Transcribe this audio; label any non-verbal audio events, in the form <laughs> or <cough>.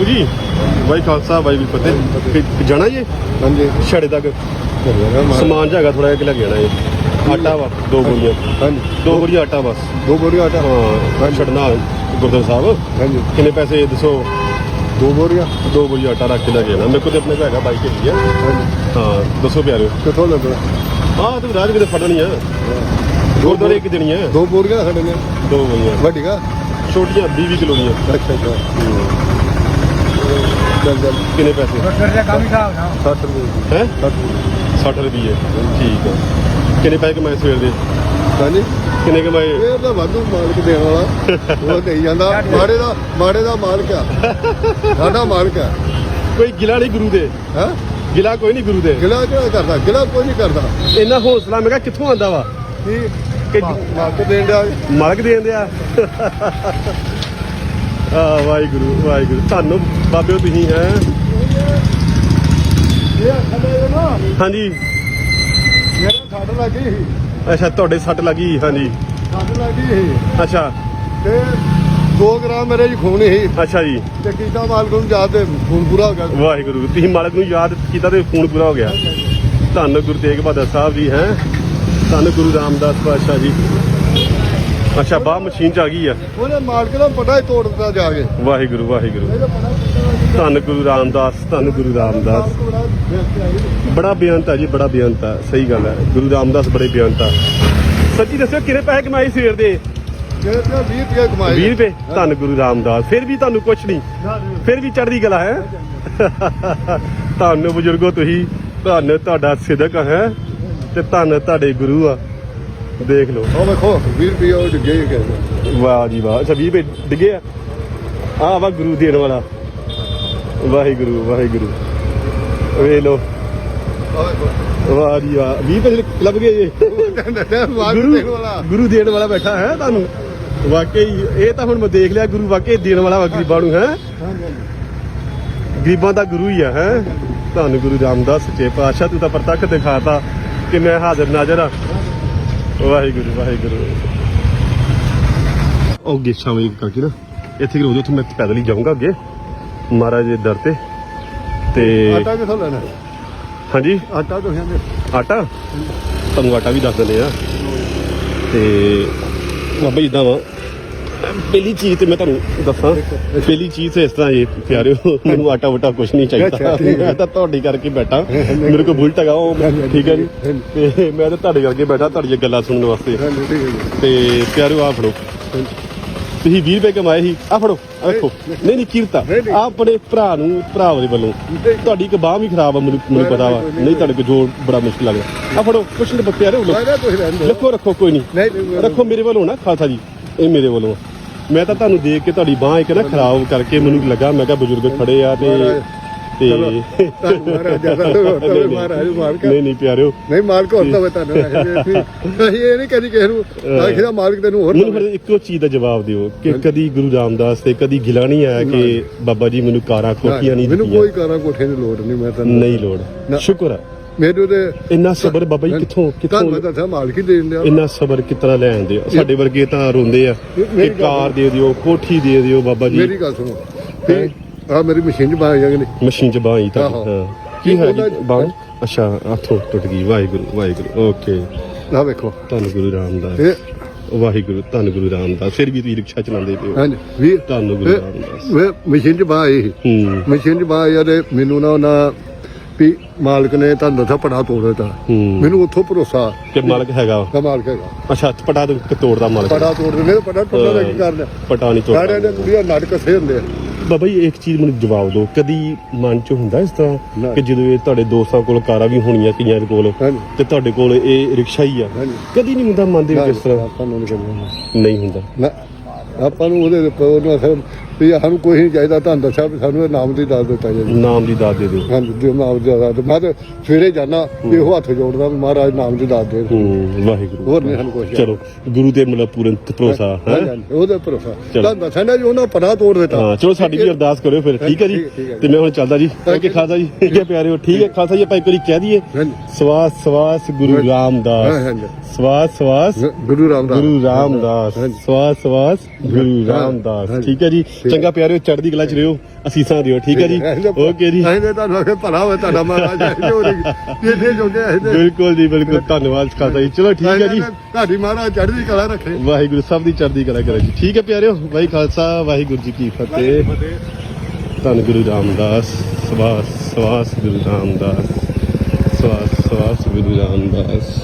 ਬਾਪੂ ਜੀ ਬਾਈ ਖਾਲਸਾ ਬਾਈ ਵੀ ਫਤਿਹ। ਕਿ- ਜਾਣਾ ਜੀ? ਹਾਂਜੀ। ਛੜੇ ਤੱਕ। ਮਾਲ ਸਮਾਨ ਜਾਗਾ ਥੋੜਾ ਜਿਹਾ ਕਿ ਲੱਗ ਜਾਣਾ ਜੀ। ਆਟਾ ਵਾ ਦੋ ਬੋਰੀਆਂ ਹਾਂਜੀ। ਦੋ ਬੋਰੀਆਂ ਆਟਾ ਬਸ। ਦੋ ਬੋਰੀ ਆਟਾ। ਹਾਂ ਛੜਨਾ ਗੁਰਦੁਆਰਾ ਸਾਹਿਬ। ਹਾਂਜੀ। ਕਿੰਨੇ ਪੈਸੇ ਦੱਸੋ? ਦੋ ਬੋਰੀਆਂ ਦੋ ਬੋਰੀ ਆਟਾ ਰੱਖ ਕੇ ਲੈ ਕੇ ਜਾਣਾ। ਮੇਰੇ ਕੋਲ ਤੇ ਆਪਣੇ ਕੋਲ ਹੈਗਾ ਹੈਗੀ ਆ। ਹਾਂਜੀ। ਹਾਂ ਦੱਸੋ ਪਿਆਰਿਓ। ਕਿੱਥੋਂ ਲੱਗਾ ਹਾਂ ਤੂੰ ਰਾਜ ਕਿਤੇ ਫੜਨੀ ਆ। ਗੁਰਦੁਆਰੇ ਇੱਕ ਦੇਣੀ ਆ। ਦੋ ਬੋਰੀਆਂ ਸਾਡੇ ਨੇ। ਦੋ ਬੋਰੀਆਂ ਵੱਡੀਆਂ। ਛੋਟੀਆਂ 20 20 ਕਿਲੋ ਦੀਆਂ। ਅੱਛਾ ਅੱਛਾ। ਕਿੰਨੇ ਪੈਸੇ? ਫਿਰ ਦੇ ਕੰਮ ਹੀ ਖਾ ਨਾ 60 ਰੁਪਏ। ਹੈ? 60 60 ਰੁਪਏ। ਠੀਕ ਆ। ਕਿੰਨੇ ਪੈਸੇ ਕਮਾਏ ਸਵੇਰ ਦੇ? ਹਾਂਜੀ। ਕਿੰਨੇ ਕਮਾਏ? ਇਹ ਤਾਂ ਵਾਧੂ ਮਾਲਕ ਦੇਣ ਵਾਲਾ। ਉਹ ਦੇਈ ਜਾਂਦਾ <laughs> ਮਾੜੇ ਦਾ ਮਾੜੇ ਦਾ ਮਾਲਕ ਆ। ਸਾਡਾ ਮਾਲਕ ਆ। ਕੋਈ ਗਿਲਾ ਨਹੀਂ ਗੁਰੂ ਦੇ। ਹੈ? ਗਿਲਾ ਕੋਈ ਨਹੀਂ ਗੁਰੂ ਦੇ। ਗਿਲਾ ਕਿਹੜਾ ਕਰਦਾ? ਗਿਲਾ ਕੋਈ ਨਹੀਂ ਕਰਦਾ। ਇੰਨਾ ਹੌਸਲਾ ਮੈਂ ਕਿਹਾ ਕਿੱਥੋਂ ਆਂਦਾ ਵਾ? ਕੀ? ਮਾਲਕ ਦੇਣ ਦਾ ਮਾਲਕ ਦੇਣ ਦਿਆ ਆ ਵਾਹਿਗੁਰੂ ਵਾਹਿਗੁਰੂ। ਤੁਹਾਨੂੰ ਬਾਬਿਓ ਤੁਸੀਂ ਹੈ? ਹਾਂਜੀ। ਮੇਰਾ ਲੱਗੀ ਅੱਛਾ ਤੁਹਾਡੇ ਸੱਟ ਲੱਗੀ ਹਾਂਜੀ। ਲੱਗੀ ਅੱਛਾ। ਤੇ 2 ਗ੍ਰਾਮ ਮੇਰੇ ਜੀ ਖੂਨ ਸੀ। ਅੱਛਾ ਜੀ। ਤੇ ਕੀਤਾ ਮਾਲਕ ਨੂੰ ਯਾਦ ਤੇ ਖੂਨ ਪੂਰਾ ਹੋ ਗਿਆ। ਵਾਹਿਗੁਰੂ ਤੁਸੀਂ ਮਾਲਕ ਨੂੰ ਯਾਦ ਕੀਤਾ ਤੇ ਖੂਨ ਪੂਰਾ ਹੋ ਗਿਆ। ਧੰਨ ਗੁਰੂ ਤੇਗ ਬਹਾਦਰ ਸਾਹਿਬ ਜੀ ਹੈ? ਧੰਨ ਗੁਰੂ ਰਾਮਦਾਸ ਪਾਤਸ਼ਾਹ ਜੀ। ਅੱਛਾ ਬਾਹ ਮਸ਼ੀਨ ਚ ਆ ਗਈ ਆ? ਉਹਨੇ ਮਾਲਕ ਦਾ ਪਟਾ ਹੀ ਤੋੜ ਦਿੱਤਾ ਜਾ ਕੇ। ਵਾਹਿਗੁਰੂ ਵਾਹਿਗੁਰੂ। ਧੰਨ ਗੁਰੂ ਰਾਮਦਾਸ ਧੰਨ ਗੁਰੂ ਰਾਮਦਾਸ। ਬੜਾ ਬੇਅੰਤ ਆ ਜੀ। ਬੜਾ ਬੇਅੰਤ ਆ ਸਹੀ ਗੱਲ ਹੈ। ਗੁਰੂ ਰਾਮਦਾਸ ਬੜੇ ਬੇਅੰਤ ਆ। ਸੱਚੀ ਦੱਸਿਓ ਕਿੰਨੇ ਪੈਸੇ ਕਮਾਏ ਸਵੇਰ ਦੇ? ਮੇਰੇ ਤੇ 20 ਰੁਪਏ ਕਮਾਏ 20 ਰੁਪਏ? ਧੰਨ ਗੁਰੂ ਰਾਮਦਾਸ। ਫਿਰ ਵੀ ਤੁਹਾਨੂੰ ਕੁਛ ਨਹੀਂ। ਫਿਰ ਵੀ ਚੜ੍ਹਦੀ ਕਲਾ ਹੈ। ਧੰਨ ਬਜ਼ੁਰਗੋ ਤੁਸੀਂ। ਧੰਨ ਤੁਹਾਡਾ ਸਿਦਕ ਹੈ। ਤੇ ਧੰਨ ਤੁਹਾਡੇ ਗੁਰੂ ਆ। ਦੇਖ ਲਓ। ਉਹ ਵੇਖੋ 20 ਰੁਪਏ ਉਹ ਡਿੱਗੇ ਹੀ ਗਏ ਵਾਹ ਜੀ ਵਾਹ। ਅੱਛਾ 20 ਰੁਪਏ ਡਿੱਗੇ ਆ? ਆ ਵਾ ਗੁਰੂ ਦੇਣ ਵਾਲਾ। ਵਾਹਿਗੁਰੂ ਵਾਹਿਗੁਰੂ। ਵੇ ਲੋ ਉਹ ਵੇਖੋ। ਵਾਹ ਜੀ ਵਾਹ। 20 ਰੁਪਏ ਲੱਭ ਗਏ ਜੀ। ਗੁਰੂ ਦੇਣ ਵਾਲਾ ਗੁਰੂ ਦੇਣ ਵਾਲਾ ਬੈਠਾ ਹੈ ਤੁਹਾਨੂੰ। ਵਾਕਈ ਇਹ ਤਾਂ ਹੁਣ ਮੈਂ ਦੇਖ ਲਿਆ ਗੁਰੂ ਵਾਕਈ ਦੇਣ ਵਾਲਾ ਵਾ ਗਰੀਬਾਂ ਨੂੰ ਹੈ? ਗਰੀਬਾਂ ਦਾ ਗੁਰੂ ਹੀ ਆ ਹੈ? ਧੰਨ ਗੁਰੂ ਰਾਮਦਾਸ ਸੱਚੇ ਪਾਤਸ਼ਾਹ ਤੂੰ ਤਾਂ ਪ੍ਰਤੱਖ ਦਿਖਾਤਾ ਕਿ ਮੈਂ ਹਾਜ਼ਰ ਨਾਜ਼ਰ ਆ। ਵਾਹਿਗੁਰੂ ਵਾਹਿਗੁਰੂ। ਉਹ ਗੇ ਸ਼ਾਮੇ ਕਰਕੇ ਨਾ ਇੱਥੇ ਕਿ ਉੱਥੇ ਮੈਂ ਪੈਦਲ ਹੀ ਜਾਊਂਗਾ ਅੱਗੇ। ਮਹਾਰਾਜ ਦੇ ਦਰ ਤੇ। ਤੇ ਆਟਾ ਕਿੱਥੋਂ ਲੈਣਾ? ਹਾਂਜੀ? ਆਟਾ ਤੋਂ ਕਹਿੰਦੇ ਆਟਾ? ਤੁਹਾਨੂੰ ਆਟਾ ਵੀ ਦੱਸ ਦਿੰਦੇ ਆ। ਤੇ ਬਾਬਾ ਇਦਾਂ ਵਾ ਪਹਿਲੀ ਚੀਜ਼ ਤੇ ਮੈਂ ਤੁਹਾਨੂੰ ਦੱਸਾਂ ਪਹਿਲੀ ਚੀਜ਼ ਇਸ ਤਰ੍ਹਾਂ ਇਹ ਪਿਆਰਿਓ ਮੈਨੂੰ ਆਟਾ ਵਟਾ ਕੁਝ ਨਹੀਂ ਚਾਹੀਦਾ। ਹੈ। ਮੈਂ ਤਾਂ ਤੁਹਾਡੀ ਕਰਕੇ ਬੈਠਾ। ਮੇਰੇ ਕੋਲ ਬੁਲਟ ਹੈਗਾ ਉਹ ਠੀਕ ਹੈ ਜੀ। ਤੇ ਮੈਂ ਤਾਂ ਤੁਹਾਡੇ ਕਰਕੇ ਬੈਠਾ ਤੁਹਾਡੀਆਂ ਗੱਲਾਂ ਸੁਣਨ ਵਾਸਤੇ। ਹੈ ਜੀ। ਤੇ ਪਿਆਰਿਓ ਆ ਫੜੋ। ਤੁਸੀਂ 20 ਰੁਪਏ ਕਮਾਏ ਸੀ ਆ ਫੜੋ ਦੇਖੋ ਨਹੀਂ ਨਹੀਂ। ਕੀਰਤਾ। ਆਪਣੇ ਭਰਾ ਨੂੰ ਭਰਾ ਦੇ ਵੱਲੋਂ। ਤੁਹਾਡੀ ਇੱਕ ਬਾਹ ਵੀ ਖਰਾਬ ਆ ਮੈਨੂੰ ਮੈਨੂੰ ਪਤਾ ਵਾ। ਨਹੀਂ ਤੁਹਾਡੇ ਕੋਲ ਜੋੜ ਬੜਾ ਮੁਸ਼ਕਿਲ ਲੱਗਦਾ ਆ ਫੜੋ ਕੁਛ ਨਹੀਂ ਬੱਤੇ ਆ ਰਹੇ ਦਿਓ। ਰੱਖੋ ਰੱਖੋ ਕੋਈ ਨਹੀਂ। ਰੱਖੋ ਮੇਰੇ ਵੱਲੋਂ ਨਾ ਖਾਲਸਾ ਜੀ। ਇਹ ਮੇਰੇ ਵੱਲੋਂ ਮੈਂ ਤਾਂ ਤੁਹਾਨੂੰ ਦੇਖ ਕੇ ਤੁਹਾਡੀ ਬਾਹ ਇੱਕ ਨਾ ਖਰਾਬ ਕਰਕੇ ਮੈਨੂੰ ਲੱਗਾ ਮੈਂ ਕਿਹਾ ਬਜ਼ੁਰਗ ਖੜੇ ਆ ਤੇ ਤੁਹਾਨੂੰ ਮਹਾਰਾਜ ਜ਼ਿਆਦਾ ਤੋਂ ਨਹੀਂ, ਨਹੀਂ, ਮਹਾਰਾਜ ਮਾਲਕ। ਨਹੀਂ ਨਹੀਂ ਪਿਆਰਿਓ। ਨਹੀਂ ਮਾਲਕ ਹੋਰ ਤਾਂ ਤੁਹਾਨੂੰ <laughs> ਇਹ ਨਹੀਂ ਕਦੀ ਕਿਸੇ ਨੂੰ ਆਖਿਆ ਮਾਲਕ ਤੈਨੂੰ ਹੋਰ ਮੈਨੂੰ ਫਿਰ ਇੱਕੋ ਚੀਜ਼ ਦਾ ਜਵਾਬ ਦਿਓ ਕਿ ਕਦੀ ਗੁਰੂ ਰਾਮਦਾਸ ਤੇ ਕਦੀ ਗਿਲਾ ਨਹੀਂ ਆਇਆ ਕਿ ਬਾਬਾ ਜੀ ਮੈਨੂੰ ਕਾਰਾਂ ਕੋਠੀਆਂ ਨਹੀਂ ਮੈਨੂੰ ਦਿੱਤੀਆਂ। ਕੋਈ ਕਾਰਾਂ ਕੋਠੇ ਦੀ ਲੋੜ ਨਹੀਂ ਮੈਂ ਤਾਂ ਨਹੀਂ ਲੋੜ। ਸ਼ੁਕਰ ਹੈ ਮੇਰੇ ਤੇ ਇੰਨਾ ਸਬਰ ਬਾਬਾ ਜੀ ਕਿੱਥੋਂ ਕਿੱਥੋਂ ਤੁਹਾਨੂੰ ਦੱਸਿਆ ਮਾਲਕ ਹੀ ਦੇਣ ਲਿਆ ਇੰਨਾ ਸਬਰ ਕਿਤਨਾ ਲੈ ਆਂਦੇ ਆ ਸਾਡੇ ਵਰਗੇ ਤਾਂ ਰੋਂਦੇ ਆ ਕਿ ਕਾਰ ਦੇ ਦਿਓ ਕੋਠੀ ਦੇ ਦਿਓ ਬਾਬਾ ਜੀ। ਮੇਰੀ ਗੱਲ ਸੁਣੋ। ਤੇ ਆ ਮੇਰੀ ਮਸ਼ੀਨ ਚ ਪਾ ਜਾਂਗੇ ਨੇ ਮਸ਼ੀਨ ਚ ਤਾਂ ਆਹੋ। ਹਾਂ। ਕੀ ਹੈ ਉਹਦਾ- ਬਾਂਹ? ਅੱਛਾ ਹੱਥੋਂ ਟੁੱਟ ਗਈ। ਵਾਹਿਗੁਰੂ ਵਾਹਿਗੁਰੂ। ਓਕੇ। ਆ ਵੇਖੋ। ਧੰਨ ਗੁਰੂ ਰਾਮਦਾਸ। ਵਾਹਿਗੁਰੂ ਧੰਨ ਗੁਰੂ ਰਾਮਦਾਸ। ਫਿਰ ਵੀ ਤੁਸੀਂ ਰਿਕਸ਼ਾ ਚਲਾਉਂਦੇ ਪਿਓ ਹਾਂਜੀ। ਵੀ ਧੰਨ ਗੁਰੂ ਰਾਮਦਾਸ। ਮਸ਼ੀਨ ਚ ਪਾ ਆਈ ਹੂੰ। ਮਸ਼ੀਨ ਚ ਆਇਆ ਤੇ ਮੈਨੂੰ ਨਾ ਉਹਨਾਂ ਵੀ ਮਾਲਕ ਨੇ ਤੁਹਾਨੂੰ ਦੱਸਿਆ ਪੜਾ ਤੋੜ ਦਿੱਤਾ। ਹੂੰ। ਮੈਨੂੰ ਉੱਥੋਂ ਭਰੋਸਾ ਕਿ ਮਾਲਕ ਹੈਗਾ ਵਾ। ਦਾ ਮਾਲਕ ਹੈਗਾ। ਅੱਛਾ ਪਟਾ ਦੇ ਤੋੜਦਾ ਮਾਲਕ। ਪੜਾ ਤੋੜ ਦਿੰਦੇ ਤੇ ਪੜਾ ਟੁੱਟਾ ਦਾ ਕੀ ਕਰਨਾ। ਪਟਾ ਨਹੀਂ ਸਾਰਿਆਂ ਤੋੜਦਾ ਦੇ ਕੁੜੀਆਂ ਨਾਟਕ ਸੇ ਹੁੰਦੇ ਆ। ਬਾਬਾ ਜੀ ਇੱਕ ਚੀਜ਼ ਮੈਨੂੰ ਜਵਾਬ ਦਿਓ। ਕਦੀ ਮਨ ਚ ਹੁੰਦਾ ਇਸ ਤਰ੍ਹਾਂ ਨਾ। ਕਿ ਜਦੋਂ ਇਹ ਤੁਹਾਡੇ ਦੋਸਤਾਂ ਕੋਲ ਕਾਰਾਂ ਵੀ ਹੋਣੀਆਂ ਕਈਆਂ ਦੇ ਕੋਲ ਹਾਂਜੀ। ਤੇ ਤੁਹਾਡੇ ਕੋਲ ਇਹ ਰਿਕਸ਼ਾ ਹੀ ਆ? ਹਾਂਜੀ। ਕਦੀ ਨਹੀਂ ਹੁੰਦਾ ਮਨ ਦੇ ਵਿੱਚ ਇਸ ਤਰ੍ਹਾਂ? ਆਪਾਂ ਨੂੰ ਨਹੀਂ ਕਰਨਾ ਨਹੀਂ ਹੁੰਦਾ। ਨਾ ਆਪਾਂ ਨੂੰ ਉਹਦੇ ਉੱਪਰ ਉਹਨੂੰ ਵੀ ਸਾਨੂੰ ਕੋਈ ਨਹੀਂ ਚਾਹੀਦਾ ਤੁਹਾਨੂੰ ਦੱਸਿਆ ਵੀ ਸਾਨੂੰ ਇਹ ਨਾਮ ਦੀ ਦਾਤ ਦਿੱਤਾ ਜਾਵੇ। ਨਾਮ ਦੀ ਦਾਤ ਦੇ ਦਿਓ। ਹਾਂਜੀ ਦਿਓ ਨਾਮ ਦੀ ਦਾਤ ਮੈਂ ਤੇ ਸਵੇਰੇ ਜਾਣਾ ਇਹੋ ਹੱਥ ਜੋੜਦਾ ਵੀ ਮਹਾਰਾਜ ਨਾਮ ਦੀ ਦਾਤ ਦੇ ਹੂੰ ਵਾਹਿਗੁਰੂ। ਹੋਰ ਨਹੀਂ ਸਾਨੂੰ ਕੁਛ ਚਲੋ ਗੁਰੂ ਤੇ ਮਤਲਬ ਪੂਰਨ ਭਰੋਸਾ ਹੈ ਉਹਦੇ ਭਰੋਸਾ। ਤੁਹਾਨੂੰ ਦੱਸਿਆ ਜੀ ਉਹਨਾਂ ਪੜਾ ਤੋੜ ਦਿੱਤਾ। ਹਾਂ ਚਲੋ ਸਾਡੀ ਵੀ ਅਰਦਾਸ ਕਰਿਓ ਫਿਰ। ਠੀਕ ਹੈ ਜੀ। ਤੇ ਮੈਂ ਹੁਣ ਚੱਲਦਾ ਜੀ। ਕਿ ਖਾਲਸਾ ਜੀ। ਠੀਕ ਹੈ ਪਿਆਰਿਓ ਠੀਕ ਹੈ ਖਾਲਸਾ ਜੀ ਆਪਾਂ ਇੱਕ ਵਾਰੀ ਕਹਿ ਦਈਏ। ਸਵਾਸ ਸਵਾਸ ਗੁਰੂ। ਰਾਮਦਾਸ। ਸਵਾਸ ਸਵਾਸ ਗੁਰੂ ਰਾਮਦਾਸ। ਗੁਰੂ ਰਾਮਦਾਸ। ਸਵਾਸ ਸਵਾਸ ਗੁਰੂ ਰਾਮਦਾਸ। ਠੀਕ ਹੈ ਜੀ? ਚੰਗਾ ਪਿਆਰਿਓ ਚੜ੍ਹਦੀ ਕਲਾ ਚ ਰਿਓ ਅਸੀਸਾਂ ਦਿਓ ਠੀਕ ਹੈ ਜੀ? ਓਕੇ ਜੀ। ਅਸੀਂ ਤੇ ਤੁਹਾਨੂੰ ਅਗੇ ਭਲਾ ਹੋਵੇ ਤੁਹਾਡਾ ਮਹਾਰਾਜ ਇੱਥੇ ਜੋਗੇ ਅਸੀਂ ਬਿਲਕੁਲ ਜੀ ਬਿਲਕੁਲ। ਧੰਨਵਾਦ ਖਾਲਸਾ ਜੀ। ਚਲੋ ਠੀਕ ਹੈ ਜੀ। ਤੁਹਾਡੀ ਮਹਾਰਾਜ ਚੜ੍ਹਦੀ ਕਲਾ ਰੱਖੇ। ਵਾਹਿਗੁਰੂ ਸਭ ਦੀ ਚੜ੍ਹਦੀ ਕਲਾ ਕਰੇ ਜੀ। ਠੀਕ ਹੈ ਪਿਆਰਿਓ ਵਾਹਿ ਖਾਲਸਾ ਵਾਹਿਗੁਰੂ ਜੀ ਕੀ ਫਤਿਹ। ਧੰਨ ਗੁਰੂ ਰਾਮਦਾਸ ਸਵਾਸ ਸਵਾਸ ਗੁਰੂ ਰਾਮਦਾਸ ਸਵਾਸ ਸਵਾਸ ਗੁਰੂ ਰਾਮਦਾਸ।